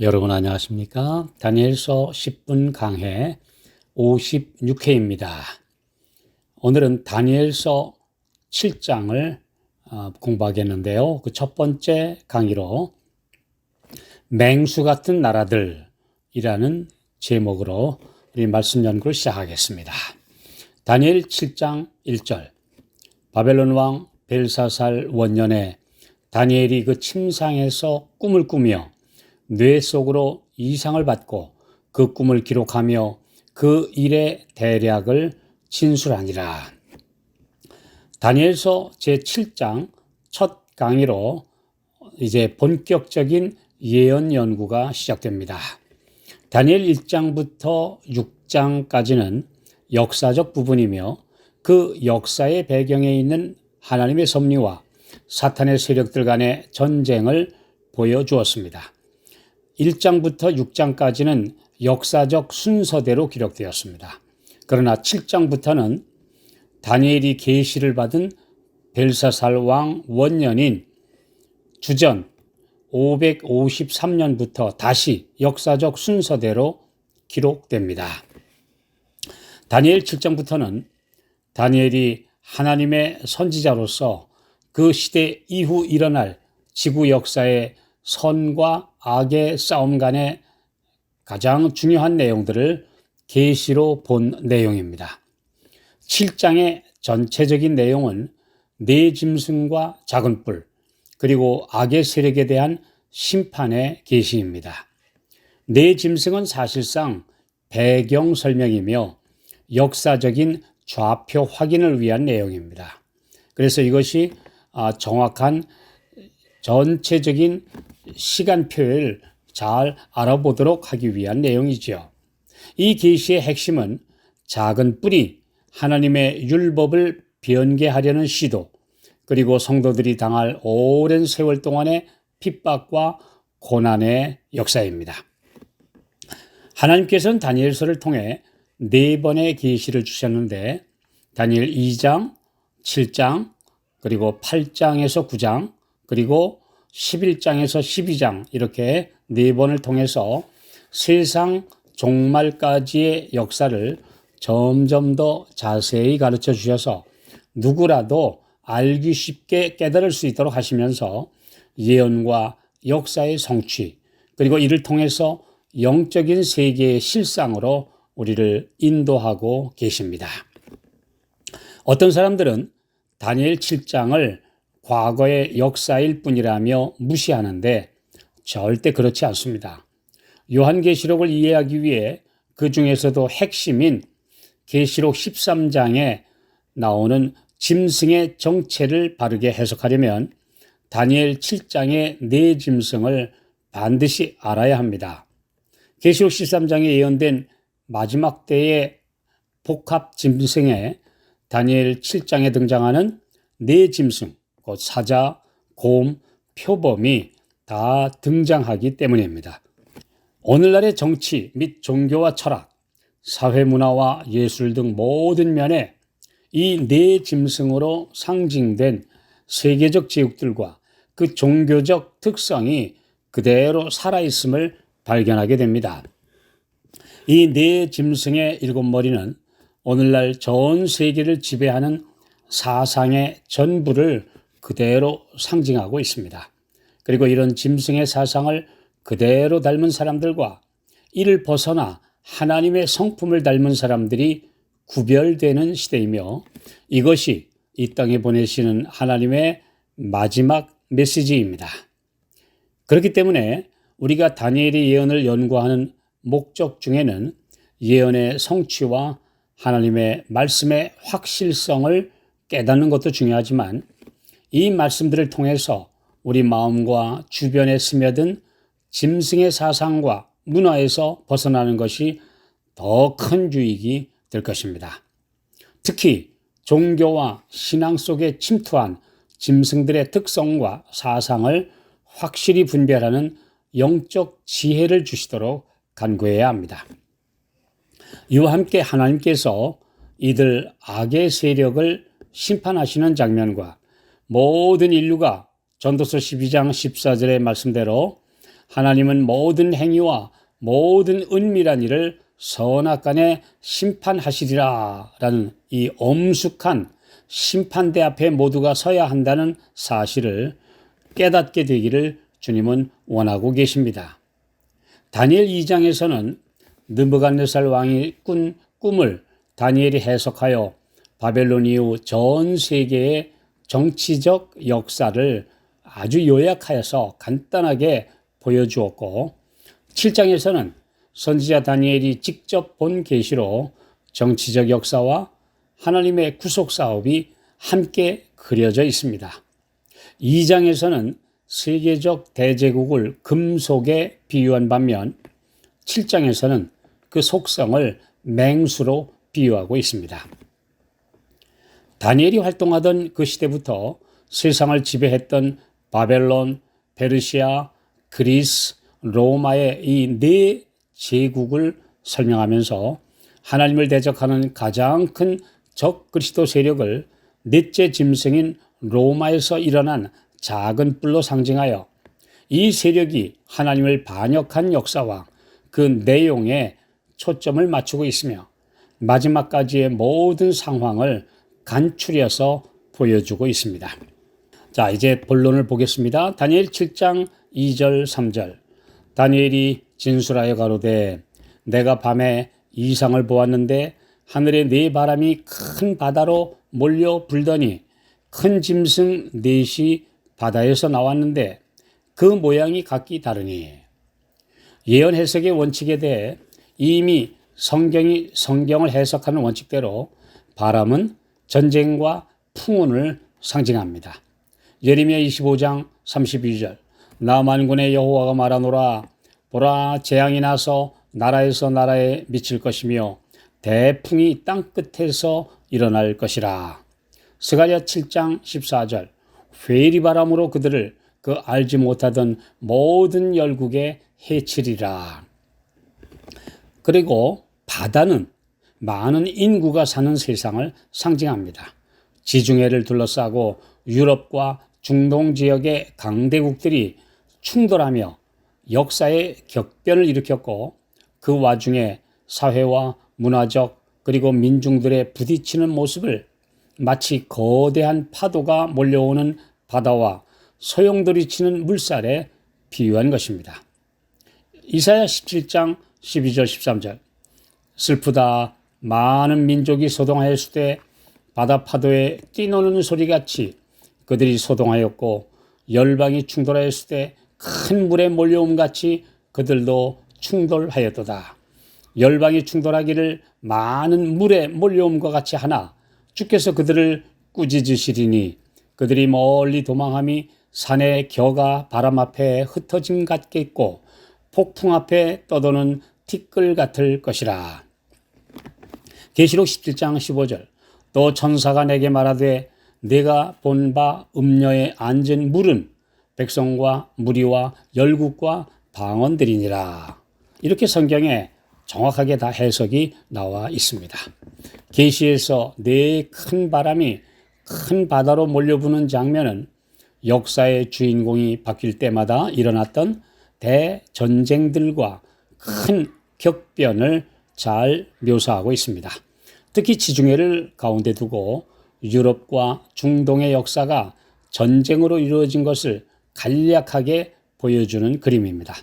여러분 안녕하십니까? 다니엘서 10분 강해 56회입니다. 오늘은 다니엘서 7장을 어, 공부하겠는데요. 그 첫 번째 강의로 맹수 같은 나라들이라는 제목으로 우리 말씀 연구를 시작하겠습니다. 다니엘 7장 1절 바벨론 왕 벨사살 원년에 다니엘이 그 침상에서 꿈을 꾸며 뇌 속으로 이상을 받고 그 꿈을 기록하며 그 일의 대략을 진술하니라. 다니엘서 제7장 첫 강의로 이제 본격적인 예언 연구가 시작됩니다. 다니엘 1장부터 6장까지는 역사적 부분이며 그 역사의 배경에 있는 하나님의 섭리와 사탄의 세력들 간의 전쟁을 보여주었습니다. 1장부터 6장까지는 역사적 순서대로 기록되었습니다. 그러나 7장부터는 다니엘이 계시를 받은 벨사살 왕 원년인 주전 553년부터 다시 역사적 순서대로 기록됩니다. 다니엘 7장부터는 다니엘이 하나님의 선지자로서 그 시대 이후 일어날 지구 역사의 선과 악의 싸움 간의 가장 중요한 내용들을 계시로 본 내용입니다. 7장의 전체적인 내용은 네 짐승과 작은 뿔 그리고 악의 세력에 대한 심판의 계시입니다. 네 짐승은 사실상 배경 설명이며 역사적인 좌표 확인을 위한 내용입니다. 그래서 이것이 아, 정확한 전체적인 시간표를 잘 알아보도록 하기 위한 내용이지요. 이 계시의 핵심은 작은 뿔이 하나님의 율법을 변개하려는 시도, 그리고 성도들이 당할 오랜 세월 동안의 핍박과 고난의 역사입니다. 하나님께서는 다니엘서를 통해 네 번의 계시를 주셨는데 다니엘 2장, 7장, 그리고 8장에서 9장, 그리고 11장에서 12장 이렇게 네 번을 통해서 세상 종말까지의 역사를 점점 더 자세히 가르쳐 주셔서 누구라도 알기 쉽게 깨달을 수 있도록 하시면서 예언과 역사의 성취 그리고 이를 통해서 영적인 세계의 실상으로 우리를 인도하고 계십니다. 어떤 사람들은 다니엘 7장을 과거의 역사일 뿐이라며 무시하는데 절대 그렇지 않습니다. 요한계시록을 이해하기 위해 그 중에서도 핵심인 계시록 13장에 나오는 짐승의 정체를 바르게 해석하려면 다니엘 7장의 네 짐승을 반드시 알아야 합니다. 계시록 13장에 예언된 마지막 때의 복합 짐승에 다니엘 7장에 등장하는 네 짐승, 곧 사자, 곰, 표범이 다 등장하기 때문입니다. 오늘날의 정치 및 종교와 철학, 사회 문화와 예술 등 모든 면에 이 네 짐승으로 상징된 세계적 제국들과 그 종교적 특성이 그대로 살아있음을 발견하게 됩니다. 이 네 짐승의 일곱 머리는 오늘날 전 세계를 지배하는 사상의 전부를 그대로 상징하고 있습니다. 그리고 이런 짐승의 사상을 그대로 닮은 사람들과 이를 벗어나 하나님의 성품을 닮은 사람들이 구별되는 시대이며 이것이 이 땅에 보내시는 하나님의 마지막 메시지입니다. 그렇기 때문에 우리가 다니엘의 예언을 연구하는 목적 중에는 예언의 성취와 하나님의 말씀의 확실성을 깨닫는 것도 중요하지만 이 말씀들을 통해서 우리 마음과 주변에 스며든 짐승의 사상과 문화에서 벗어나는 것이 더 큰 유익이 될 것입니다. 특히 종교와 신앙 속에 침투한 짐승들의 특성과 사상을 확실히 분별하는 영적 지혜를 주시도록 간구해야 합니다. 이와 함께 하나님께서 이들 악의 세력을 심판하시는 장면과 모든 인류가 전도서 12장 14절의 말씀대로 하나님은 모든 행위와 모든 은밀한 일을 선악 간에 심판하시리라 라는 이 엄숙한 심판대 앞에 모두가 서야 한다는 사실을 깨닫게 되기를 주님은 원하고 계십니다. 다니엘 2장에서는 느부갓네살 왕이 꾼 꿈을 다니엘이 해석하여 바벨론 이후 전 세계의 정치적 역사를 아주 요약하여서 간단하게 보여주었고 7장에서는 선지자 다니엘이 직접 본 계시로 정치적 역사와 하나님의 구속 사업이 함께 그려져 있습니다. 2장에서는 세계적 대제국을 금속에 비유한 반면 7장에서는 그 속성을 맹수로 비유하고 있습니다. 다니엘이 활동하던 그 시대부터 세상을 지배했던 바벨론, 페르시아, 그리스, 로마의 이 네 제국을 설명하면서 하나님을 대적하는 가장 큰 적 그리스도 세력을 넷째 짐승인 로마에서 일어난 작은 뿔로 상징하여 이 세력이 하나님을 반역한 역사와 그 내용에 초점을 맞추고 있으며 마지막까지의 모든 상황을 간추려서 보여주고 있습니다. 자, 이제 본론을 보겠습니다. 다니엘 7장 2절 3절. 다니엘이 진술하여 가로되 내가 밤에 이상을 보았는데 하늘에 네 바람이 큰 바다로 몰려 불더니 큰 짐승 넷이 바다에서 나왔는데 그 모양이 각기 다르니 예언 해석의 원칙에 대해 이미 성경이 성경을 해석하는 원칙대로 바람은 전쟁과 풍운을 상징합니다. 예레미야 25장 32절 나 만군의 여호와가 말하노라 보라 재앙이 나서 나라에서 나라에 미칠 것이며 대풍이 땅 끝에서 일어날 것이라. 스가랴 7장 14절 회리 바람으로 그들을 그 알지 못하던 모든 열국에 해치리라. 그리고 바다는 많은 인구가 사는 세상을 상징합니다. 지중해를 둘러싸고 유럽과 중동 지역의 강대국들이 충돌하며 역사의 격변을 일으켰고 그 와중에 사회와 문화적 그리고 민중들의 부딪히는 모습을 마치 거대한 파도가 몰려오는 바다와 소용돌이 치는 물살에 비유한 것입니다. 이사야 17장 12절 13절 슬프다 많은 민족이 소동하였을 때 바다 파도에 뛰노는 소리같이 그들이 소동하였고 열방이 충돌하였을 때 큰 물에 몰려옴 같이 그들도 충돌하였도다. 열방이 충돌하기를 많은 물에 몰려옴과 같이 하나 주께서 그들을 꾸짖으시리니 그들이 멀리 도망함이 산의 겨가 바람 앞에 흩어짐 같겠고 폭풍 앞에 떠도는 티끌 같을 것이라. 계시록 17장 15절 또 천사가 내게 말하되 내가 본 바 음녀에 앉은 물은 백성과 무리와 열국과 방언들이니라. 이렇게 성경에 정확하게 다 해석이 나와 있습니다. 계시에서 네 큰 바람이 큰 바다로 몰려부는 장면은 역사의 주인공이 바뀔 때마다 일어났던 대전쟁들과 큰 격변을 잘 묘사하고 있습니다. 특히 지중해를 가운데 두고 유럽과 중동의 역사가 전쟁으로 이루어진 것을 간략하게 보여주는 그림입니다.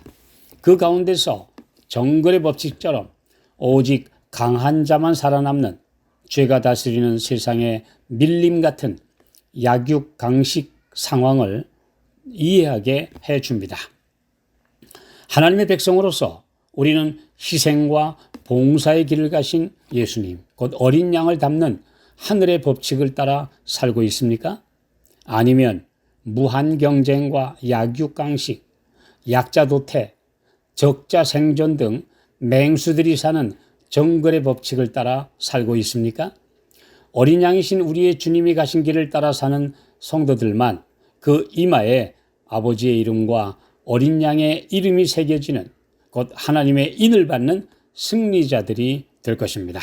그 가운데서 정글의 법칙처럼 오직 강한 자만 살아남는 죄가 다스리는 세상의 밀림 같은 약육 강식 상황을 이해하게 해 줍니다. 하나님의 백성으로서 우리는 희생과 봉사의 길을 가신 예수님, 곧 어린 양을 담는 하늘의 법칙을 따라 살고 있습니까? 아니면 무한 경쟁과 약육강식, 약자 도태, 적자 생존 등 맹수들이 사는 정글의 법칙을 따라 살고 있습니까? 어린 양이신 우리의 주님이 가신 길을 따라 사는 성도들만 그 이마에 아버지의 이름과 어린 양의 이름이 새겨지는 곧 하나님의 인을 받는 승리자들이 될 것입니다.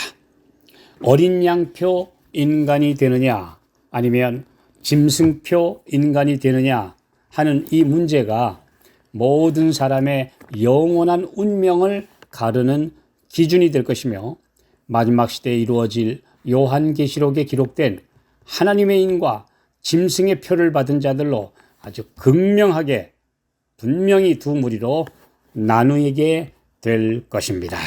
어린 양표 인간이 되느냐 아니면 짐승표 인간이 되느냐 하는 이 문제가 모든 사람의 영원한 운명을 가르는 기준이 될 것이며 마지막 시대에 이루어질 요한계시록에 기록된 하나님의 인과 짐승의 표를 받은 자들로 아주 극명하게 분명히 두 무리로 나누게 될 것입니다.